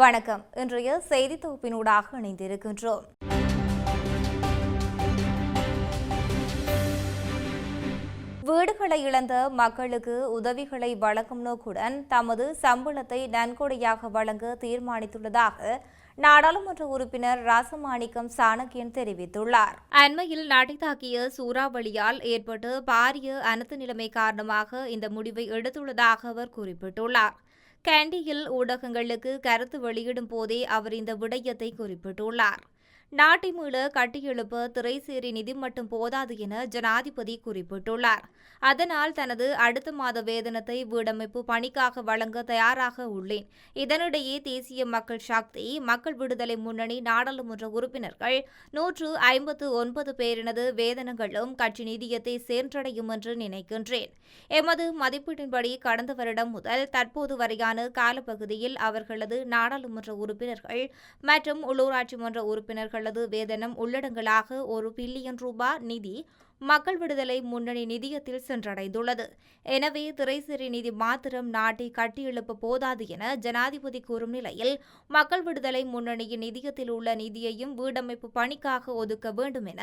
வணக்கம். இன்றைய செய்தி தொகுப்பினூடாக இணைந்திருக்கின்றோம். வீடுகளை இழந்த மக்களுக்கு உதவிகளை வழங்கும் நோக்குடன் தமது சம்பளத்தை நன்கொடையாக வழங்க தீர்மானித்துள்ளதாக நாடாளுமன்ற உறுப்பினர் ராசமாணிக்கம் சாணக்கியன் தெரிவித்துள்ளார். அண்மையில் நாட்டை தாக்கிய சூறாவளியால் ஏற்பட்டு பாரிய அனர்த்த நிலைமை காரணமாக இந்த முடிவை எடுத்துள்ளதாக அவர் குறிப்பிட்டுள்ளார். கேண்டியில் ஊடகங்களுக்கு கருத்து வெளியிடும் போதே அவர் இந்த விடயத்தை குறிப்பிட்டுள்ளார். நாட்டை மீள கட்டியெழுப்ப திரைசேரி நிதி மட்டும் போதாது என ஜனாதிபதி குறிப்பிட்டுள்ளார். அதனால் தனது அடுத்த மாத வேதனத்தை வீடமைப்பு பணிக்காக வழங்க தயாராக உள்ளேன். இதனிடையே தேசிய மக்கள் சக்தி மக்கள் விடுதலை முன்னணி நாடாளுமன்ற உறுப்பினர்கள் நூற்று ஐம்பத்து ஒன்பது பேரினது வேதனங்களும் கட்சி நிதியத்தை சென்றடையும் என்று நினைக்கின்றேன். எமது மதிப்பீட்டின்படி கடந்த வருடம் முதல் தற்போது வரையான காலப்பகுதியில் அவர்களது நாடாளுமன்ற உறுப்பினர்கள் மற்றும் உள்ளூராட்சி மன்ற உறுப்பினர்கள் அல்லது வேதனம் உள்ளடங்கலாக ஒரு பில்லியன் ரூபாய் நிதி மக்கள் விடுதலை முன்னணி நிதியத்தில் சென்றடைந்துள்ளது. எனவே திரைசரி நிதி மாத்திரம் நாட்டை கட்டியெழுப்ப போதாது என ஜனாதிபதி கூறும் நிலையில் மக்கள் விடுதலை முன்னணியின் நிதியத்தில் உள்ள நிதியையும் வீடமைப்பு பணிக்காக ஒதுக்க வேண்டும் என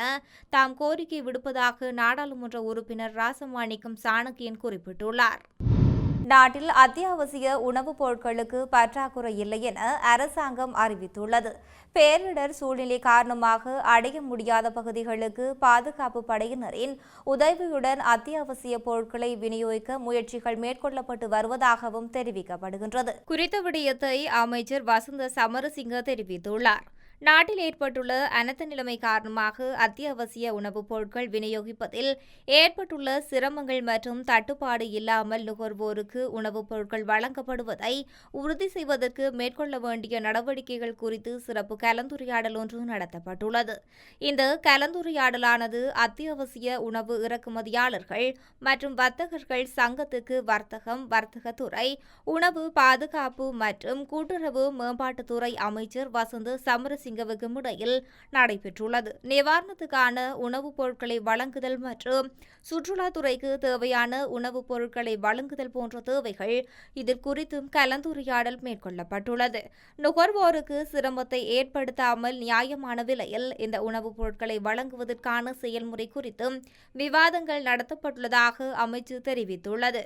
தாம் கோரிக்கை விடுப்பதாக நாடாளுமன்ற உறுப்பினர் ராசமாணிக்கம் சாணக்கியன் குறிப்பிட்டுள்ளார். நாட்டில் அத்தியாவசிய உணவுப் பொருட்களுக்கு பற்றாக்குறை இல்லை என அரசாங்கம் அறிவித்துள்ளது. பேரிடர் சூழ்நிலை காரணமாக அடைய முடியாத பகுதிகளுக்கு பாதுகாப்பு படையினரின் உதவியுடன் அத்தியாவசிய பொருட்களை விநியோகிக்க முயற்சிகள் மேற்கொள்ளப்பட்டு வருவதாகவும் தெரிவிக்கப்படுகின்றது. குறித்த விடயத்தை அமைச்சர் வசந்த சமரசிங்க தெரிவித்துள்ளார். நாட்டில் ஏற்பட்டுள்ள அனர்த்த நிலைமை காரணமாக அத்தியாவசிய உணவுப் பொருட்கள் விநியோகிப்பதில் ஏற்பட்டுள்ள சிரமங்கள் மற்றும் தட்டுப்பாடு இல்லாமல் நுகர்வோருக்கு உணவுப் பொருட்கள் வழங்கப்படுவதை உறுதி செய்வதற்கு மேற்கொள்ள வேண்டிய நடவடிக்கைகள் குறித்து சிறப்பு கலந்துரையாடல் ஒன்று நடத்தப்பட்டுள்ளது. இந்த கலந்துரையாடலானது அத்தியாவசிய உணவு இறக்குமதியாளர்கள் மற்றும் வர்த்தகர்கள் சங்கத்துக்கு வர்த்தகம் வர்த்தகத்துறை உணவு பாதுகாப்பு மற்றும் கூட்டுறவு மேம்பாட்டுத்துறை அமைச்சர் வசந்த சிங்கவுக்கும் இடையில் நடைபெற்றுள்ளது. நிவாரணத்துக்கான உணவுப் பொருட்களை வழங்குதல் மற்றும் சுற்றுலாத்துறைக்கு தேவையான உணவுப் பொருட்களை வழங்குதல் போன்ற தேவைகள் இதில் குறித்தும் கலந்துரையாடல் மேற்கொள்ளப்பட்டுள்ளது. நுகர்வோருக்கு சிரமத்தை ஏற்படுத்தாமல் நியாயமான விலையில் இந்த உணவுப் பொருட்களை வழங்குவதற்கான செயல்முறை குறித்தும் விவாதங்கள் நடத்தப்பட்டுள்ளதாக அமைச்சு தெரிவித்துள்ளது.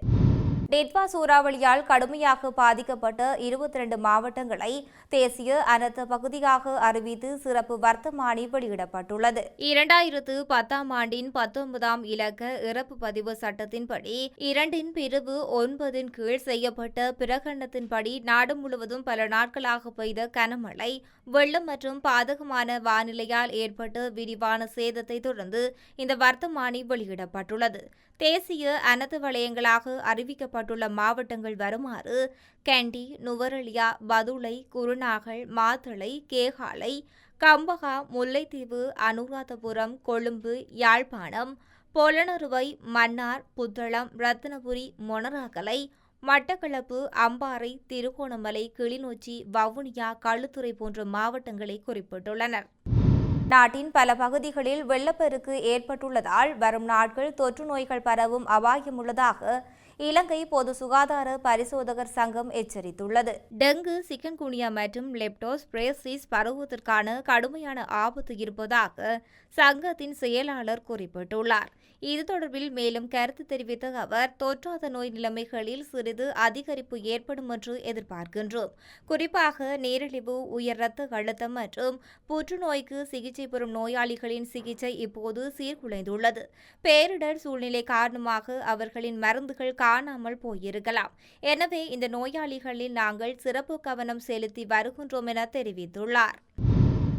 டெட்வா சூறாவளியால் கடுமையாக பாதிக்கப்பட்ட இருபத்தி ரெண்டு மாவட்டங்களை தேசிய அனர்த்த பகுதியாக அறிவித்து சிறப்பு வர்த்தமானி வெளியிடப்பட்டுள்ளது. இரண்டாயிரத்து பத்தாம் ஆண்டின் பத்தொன்பதாம் இலக்க இறப்பு பதிவு சட்டத்தின்படி இரண்டின் பிரிவு ஒன்பதின் கீழ் செய்யப்பட்ட பிரகடனத்தின்படி நாடு முழுவதும் பல நாட்களாக பெய்த கனமழை வெள்ளம் மற்றும் பாதகமான வானிலையால் ஏற்பட்ட விரிவான சேதத்தை தொடர்ந்து இந்த வர்த்தமானி வெளியிடப்பட்டுள்ளது. தேசிய அனர்த்த வலயங்களாக அறிவிக்கப்பட்டுள்ள மாவட்டங்கள் வருமாறு கெண்டி நுவரெலியா பதுளை குருநாகல் மாத்தளை கேகாலை கம்பகா முல்லைத்தீவு அனுராதபுரம் கொழும்பு யாழ்ப்பாணம் பொலனறுவை மன்னார் புத்தளம் ரத்தினபுரி மொனராகலை மட்டக்களப்பு அம்பாறை திருகோணமலை கிளிநொச்சி வவுனியா களுத்துறை போன்ற மாவட்டங்களை குறிப்பிட்டுள்ளனர். நாட்டின் பல பகுதிகளில் வெள்ளப்பெருக்கு ஏற்பட்டுள்ளதால் வரும் நாட்கள் தொற்று நோய்கள் பரவும் அபாயம் உள்ளதாக இலங்கை பொது சுகாதார பரிசோதகர் சங்கம் எச்சரித்துள்ளது. டெங்கு சிக்கன்குனியா மற்றும் லெப்டோஸ் பிரேசிஸ் பரவுவதற்கான கடுமையான ஆபத்து இருப்பதாக சங்கத்தின் செயலாளர் குறிப்பிட்டுள்ளார். இது தொடர்பில் மேலும் கருத்து தெரிவித்த அவர் தொற்றாத நோய் நிலைமைகளில் சிறிது அதிகரிப்பு ஏற்படும் என்று எதிர்பார்க்கின்றோம். குறிப்பாக நீரிழிவு உயர் இரத்த அழுத்தம் மற்றும் புற்றுநோய்க்கு சிகிச்சை பெறும் நோயாளிகளின் சிகிச்சை இப்போது சீர்குலைந்துள்ளது. பேரிடர் சூழ்நிலை காரணமாக அவர்களின் மருந்துகள் காணாமல் போயிருக்கலாம். எனவே இந்த நோயாளிகளில் நாங்கள் சிறப்பு கவனம் செலுத்தி வருகின்றோம் என தெரிவித்துள்ளார்.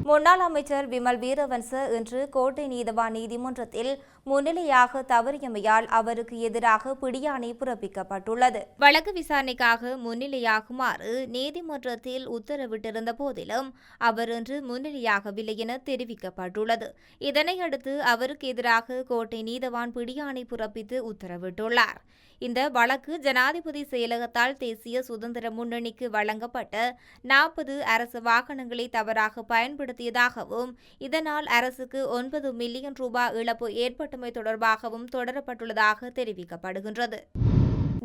முன்னாள் அமைச்சர் விமல் வீரவன்ச இன்று கோட்டை நீதவான் நீதிமன்றத்தில் முன்னிலையாக தவறியமையால் அவருக்கு எதிராக பிடியாணை பிறப்பிக்கப்பட்டுள்ளது. வழக்கு விசாரணைக்காக முன்னிலையாகுமாறு நீதிமன்றத்தில் உத்தரவிட்டிருந்த போதிலும் அவர் இன்று முன்னிலையாகவில்லை என தெரிவிக்கப்பட்டுள்ளது. இதனையடுத்து அவருக்கு எதிராக கோட்டை நீதவான் பிடியாணை பிறப்பித்து உத்தரவிட்டுள்ளார். இந்த வழக்கு ஜனாதிபதி செயலகத்தால் தேசிய சுதந்திர முன்னணிக்கு வழங்கப்பட்ட நாற்பது அரசு வாகனங்களை தவறாக பயன்படுத்தியதாகவும் இதனால் அரசுக்கு ஒன்பது மில்லியன் ரூபாய் இழப்பு ஏற்பட்டமை தொடர்பாகவும் தொடரப்பட்டுள்ளதாக தெரிவிக்கப்படுகின்றது.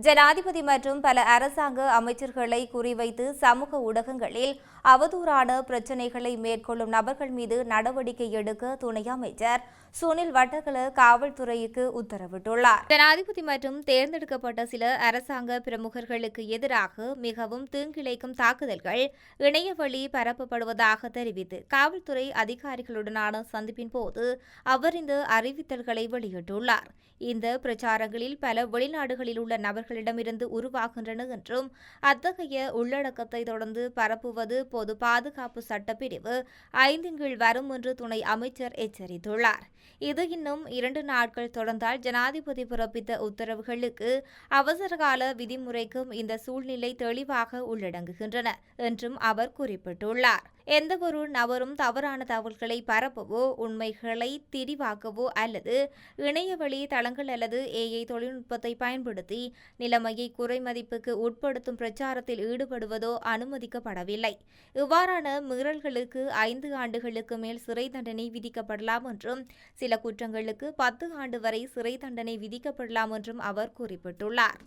ஜனாதிபதி மற்றும் பல அரசாங்க அமைச்சர்களை குறிவைத்து சமூக ஊடகங்களில் அவதூறான பிரச்சினைகளை மேற்கொள்ளும் நபர்கள் மீது நடவடிக்கை எடுக்க துணை அமைச்சர் சுனில் வட்டகல காவல்துறைக்கு உத்தரவிட்டுள்ளார். ஜனாதிபதி மற்றும் தேர்ந்தெடுக்கப்பட்ட சில அரசாங்க பிரமுகர்களுக்கு எதிராக மிகவும் தீங்கிழைக்கும் தாக்குதல்கள் இணையவழி பரப்பப்படுவதாக தெரிவித்து காவல்துறை அதிகாரிகளுடனான சந்திப்பின் போது அவர் இந்த அறிவித்தல்களை வெளியிட்டுள்ளார். இந்த பிரச்சாரங்களில் பல வெளிநாடுகளில் உள்ள நபர்களிடமிருந்து உருவாகின்றன என்றும் அத்தகைய உள்ளடக்கத்தை தொடர்ந்து பரப்புவது பொது பாதுகாப்பு சட்டப்பிரிவு ஐந்தின் கீழ் வரும் என்று துணை அமைச்சர் எச்சரித்துள்ளார். இது இன்னும் இரண்டு நாட்கள் தொடர்ந்தால் ஜனாதிபதி பிறப்பித்த உத்தரவுகளுக்கு அவசரகால விதிமுறைக்கும் இந்த சூழ்நிலை தெளிவாக உள்ளடங்குகின்றன என்றும் அவர் குறிப்பிட்டுள்ளார். எந்த ஒரு நபரும் தவறான தகவல்களை பரப்பவோ உண்மைகளை திரிவாக்கவோ அல்லது இணையவழி தளங்கள் அல்லது ஏஐ தொழில்நுட்பத்தை பயன்படுத்தி நிலைமையை குறைமதிப்புக்கு உட்படுத்தும் பிரச்சாரத்தில் ஈடுபடுவதோ அனுமதிக்கப்படவில்லை. இவ்வாறான மீறல்களுக்கு ஐந்து ஆண்டுகளுக்கு மேல் சிறை தண்டனை விதிக்கப்படலாம் என்றும் சில குற்றங்களுக்கு பத்து ஆண்டு வரை சிறை தண்டனை விதிக்கப்படலாம் என்றும் அவர் குறிப்பிட்டுள்ளார்.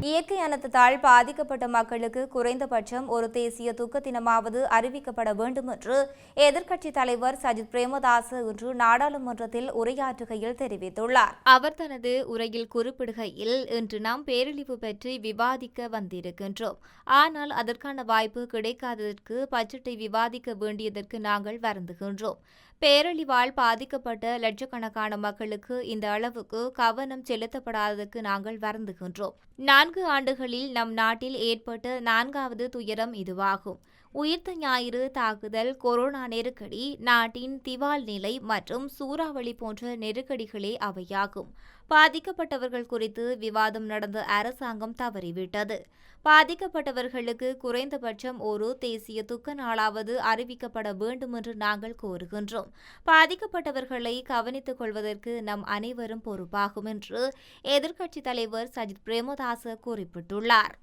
இயற்கை அனர்த்தத்தால் பாதிக்கப்பட்ட மக்களுக்கு குறைந்தபட்சம் ஒரு தேசிய துக்க தினமாவது அறிவிக்கப்பட வேண்டும் என்று எதிர்க்கட்சித் தலைவர் சஜித் பிரேமதாஸ் இன்று நாடாளுமன்றத்தில் உரையாற்றுகையில் தெரிவித்துள்ளார். அவர் தனது உரையில் குறிப்பிடுகையில் இன்று நாம் பேரழிவு பற்றி விவாதிக்க வந்திருக்கின்றோம். ஆனால் அதற்கான வாய்ப்பு கிடைக்காததற்கு பட்ஜெட்டை விவாதிக்க வேண்டியதற்கு நாங்கள் வருந்துகின்றோம். பேரழிவால் பாதிக்கப்பட்ட லட்சக்கணக்கான மக்களுக்கு இந்த அளவுக்கு கவனம் செலுத்தப்படாததற்கு நாங்கள் வருந்துகின்றோம். நான்கு ஆண்டுகளில் நம் நாட்டில் ஏற்பட்ட நான்காவது துயரம் இதுவாகும். உயிர்த்த ஞாயிறு தாக்குதல் கொரோனா நெருக்கடி நாட்டின் திவால் நிலை மற்றும் சூறாவளி போன்ற நெருக்கடிகளே அவையாகும். பாதிக்கப்பட்டவர்கள் குறித்து விவாதம் நடந்த அரசாங்கம் தவறிவிட்டது. பாதிக்கப்பட்டவர்களுக்கு குறைந்தபட்சம் ஒரு தேசிய துக்க நாளாவது அறிவிக்கப்பட வேண்டும் என்று நாங்கள் கோருகின்றோம். பாதிக்கப்பட்டவர்களை கவனித்துக் கொள்வதற்கு நம் அனைவரும் பொறுப்பாகும் என்று எதிர்க்கட்சித் தலைவர் சஜித் பிரேமதாச குறிப்பிட்டுள்ளார்.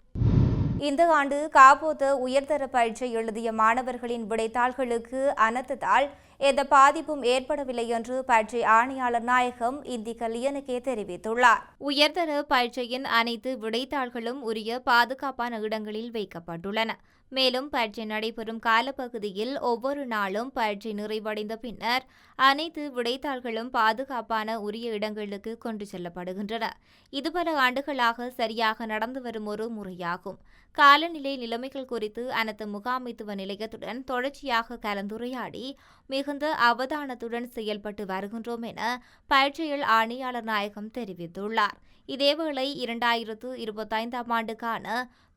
இந்த ஆண்டு காப்போத்த உயர்தர பரீட்சை எழுதிய மாணவர்களின் விடைத்தாள்களுக்கு அனர்த்தத்தால் எந்த பாதிப்பும் ஏற்படவில்லை என்று பயிற்சி ஆணையாளர் நாயகம் இந்தி கல்யாணுக்கே தெரிவித்துள்ளார். உயர்தர பயிற்சியின் அனைத்து விடைத்தாள்களும் உரிய பாதுகாப்பான இடங்களில் வைக்கப்பட்டுள்ளன. மேலும் பயிற்சி நடைபெறும் காலப்பகுதியில் ஒவ்வொரு நாளும் பயிற்சி நிறைவடைந்த பின்னர் அனைத்து விடைத்தாள்களும் பாதுகாப்பான உரிய இடங்களுக்கு கொண்டு செல்லப்படுகின்றன. இது பல ஆண்டுகளாக சரியாக நடந்து வரும் ஒரு முறையாகும். காலநிலை நிலைமைகள் குறித்து அனைத்து முகாமைத்துவ நிலையத்துடன் தொடர்ச்சியாக கலந்துரையாடி மிகுந்த அவதானத்துடன் செயல்பட்டு வருகின்றோம் என பயிற்சியில் ஆணையாளர் நாயகம் தெரிவித்துள்ளார். இதேவேளை இரண்டாயிரத்து இருபத்தைந்தாம் ஆண்டுக்கான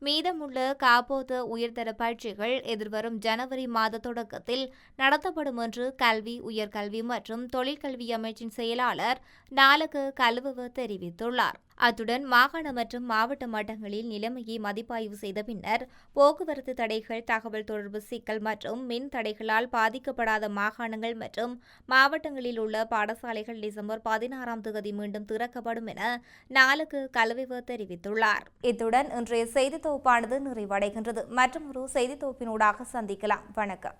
மீதமுள்ள காப்போத உயர்தர பயிற்சிகள் எதிர்வரும் ஜனவரி மாத தொடக்கத்தில் நடத்தப்படும் என்று கல்வி உயர்கல்வி மற்றும் தொழிற்கல்வி அமைச்சின் செயலாளர் நாலக கலுவவ தெரிவித்துள்ளார். அத்துடன் மாகாண மற்றும் மாவட்ட மட்டங்களில் நிலைமையை மதிப்பாய்வு செய்த பின்னர் போக்குவரத்து தடைகள் தகவல் தொடர்பு சிக்கல் மற்றும் மின் தடைகளால் பாதிக்கப்படாத மாகாணங்கள் மற்றும் மாவட்டங்களில் உள்ள பாடசாலைகள் டிசம்பர் பதினாறாம் தேதி மீண்டும் திறக்கப்படும் என நாளுக்கு கலவைவர் தெரிவித்துள்ளார். இத்துடன் இன்றைய செய்தி தொகுப்பானது நிறைவடைகின்றது. மற்றும் ஒரு செய்தி தொகுப்பினூடாக சந்திக்கலாம். வணக்கம்.